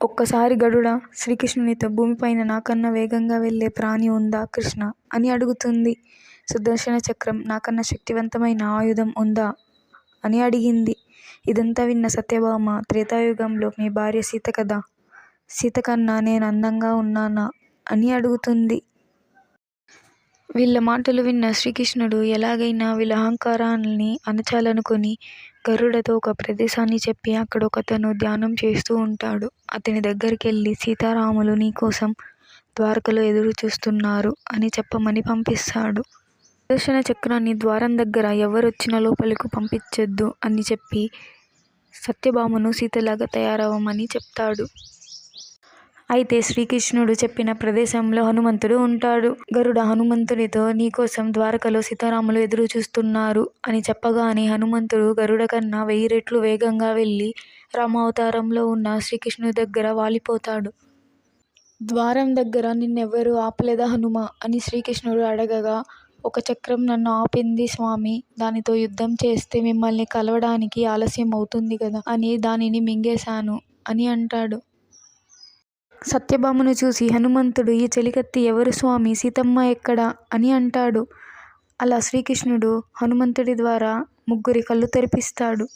ఒక్కసారి గరుడ శ్రీకృష్ణునితో భూమిపైన నాకన్నా వేగంగా వెళ్ళే ప్రాణి ఉందా కృష్ణ అని అడుగుతుంది. సుదర్శన చక్రం నాకన్నా శక్తివంతమైన ఆయుధం ఉందా? అని అడిగింది. ఇదంతా విన్న సత్యభామ త్రేతాయుగంలో మీ భార్య సీత కదా? సీతకన్నా నేను అందంగా ఉన్నానా? అని అడుగుతుంది. వీళ్ళ మాటలు విన్న శ్రీకృష్ణుడు ఎలాగైనా వీళ్ళ అహంకారాల్ని అణచాలనుకుని గరుడతో ఒక ప్రదేశాన్ని చెప్పి అక్కడ ఒకతను ధ్యానం చేస్తూ ఉంటాడు. అతని దగ్గరకెళ్ళి సీతారాములు నీకోసం ద్వారకలో ఎదురు చూస్తున్నారు అని చెప్పమని పంపిస్తాడు. ప్రదర్శన చక్రాన్ని ద్వారం దగ్గర ఎవరొచ్చిన లోపలకు పంపించొద్దు అని చెప్పి సత్యభామను సీతలాగా తయారవ్వమని చెప్తాడు. అయితే శ్రీకృష్ణుడు చెప్పిన ప్రదేశంలో హనుమంతుడు ఉంటాడు. గరుడ హనుమంతుడితో నీకోసం ద్వారకలో సీతారాములు ఎదురు చూస్తున్నారు అని చెప్పగానే హనుమంతుడు గరుడ కన్నా వెయ్యి రెట్లు వేగంగా వెళ్ళి రామావతారంలో ఉన్న శ్రీకృష్ణుడి దగ్గర వాలిపోతాడు. ద్వారం దగ్గర నిన్నెవ్వరూ ఆపలేదా హనుమ అని శ్రీకృష్ణుడు అడగగా ఒక చక్రం నన్ను ఆపింది స్వామి దానితో యుద్ధం చేస్తే మిమ్మల్ని కలవడానికి ఆలస్యం అవుతుంది కదా అని దానిని మింగేశాను అని అంటాడు. సత్యభామను చూసి హనుమంతుడు ఈ చలికత్తి ఎవరు స్వామి సీతమ్మ ఎక్కడ? అని అంటాడు. అలా శ్రీకృష్ణుడు హనుమంతుడి ద్వారా ముగ్గురి కళ్ళు తెరిపిస్తాడు.